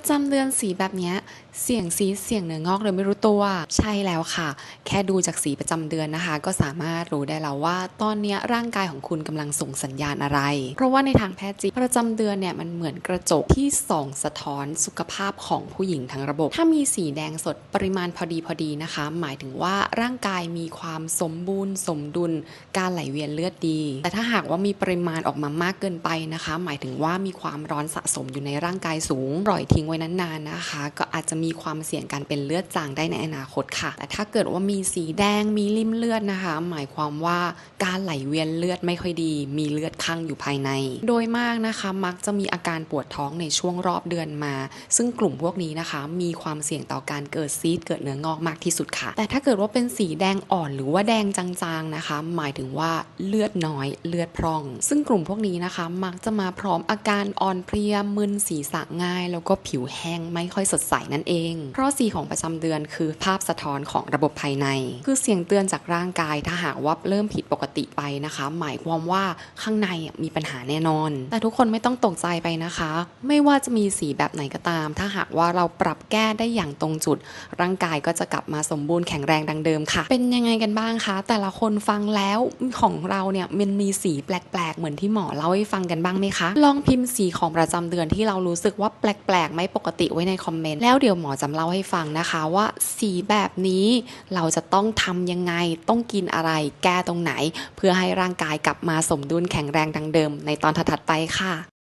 ประจำเดือนสีแบบนี้เสี่ยงซีเสี่ยงเนื้องอกโดยไม่รู้ตัว ใช่แล้วค่ะ แค่ดูจากสีประจำเดือนนะคะ ก็สามารถรู้ได้แล้วว่า ตอนนี้ร่างกายของคุณกำลังส่งสัญญาณอะไร เพราะว่าในทางแพทย์จริงประจำเดือนเนี่ยมันเหมือนกระจกที่ส่องสะท้อนสุขภาพของผู้หญิงทั้งระบบ ถ้ามีสีแดงสดปริมาณพอดีพอดีนะคะ หมายถึงว่าร่างกายมีความสมบูรณ์ สมดุล การไหลเวียนเลือดดี แต่ถ้าหากว่ามีปริมาณออกมามากเกินไปนะคะ หมายถึงว่ามีความร้อนสะสมอยู่ในร่างกายสูงปล่อยทิ้งไว้นานๆนะคะ ก็อาจจะมีความเสี่ยงการเป็นเลือดจางได้ในอนาคตค่ะ แต่ถ้าเกิดว่ามีสีแดงมีริ่มเลือดนะคะ หมายความว่าการไหลเวียนเลือดไม่ค่อยดี มีเลือดข้างอยู่ภายใน โดยมากนะคะมักจะมีอาการปวดท้องในช่วงรอบเดือนมา ซึ่งกลุ่มพวกนี้นะคะ มีความเสี่ยงต่อการเกิดซีดเกิดเนื้องอกมากที่สุดค่ะ แต่ถ้าเกิดว่าเป็นสีแดงอ่อนหรือว่าแดงจางๆนะคะ หมายถึงว่าเลือดน้อยเลือดพร่อง ซึ่งกลุ่มพวกนี้นะคะ มักจะมาพร้อมอาการอ่อนเพลียมึนศีรษะง่าย แล้วก็ผิวแห้งไม่ค่อยสดใสนั่นเองเพราะสีของประจำเดือนคือภาพสะท้อนของระบบภายใน คือเสียงเตือนจากร่างกายถ้าหากว่าเริ่มผิดปกติไปนะคะ หมายความว่าข้างในมีปัญหาแน่นอน แต่ทุกคนไม่ต้องตกใจไปนะคะ ไม่ว่าจะมีสีแบบไหนก็ตาม ถ้าหากว่าเราปรับแก้ได้อย่างตรงจุด ร่างกายก็จะกลับมาสมบูรณ์แข็งแรงดังเดิมค่ะ เป็นยังไงกันบ้างคะ แต่ละคนฟังแล้วของเราเนี่ยมันมีสีแปลกๆ เหมือนที่หมอเล่าให้ฟังกันบ้างไหมคะ ลองพิมพ์สีของประจำเดือนที่เรารู้สึกว่าแปลกๆไม่ปกติไว้ในคอมเมนต์ แล้วเดี๋ยวหมอจำเล่าให้ฟังนะคะว่าสีแบบนี้เราจะต้องทำยังไง ต้องกินอะไร แก้ตรงไหน เพื่อให้ร่างกายกลับมาสมดุลแข็งแรงดังเดิมในตอนถัดๆไปค่ะ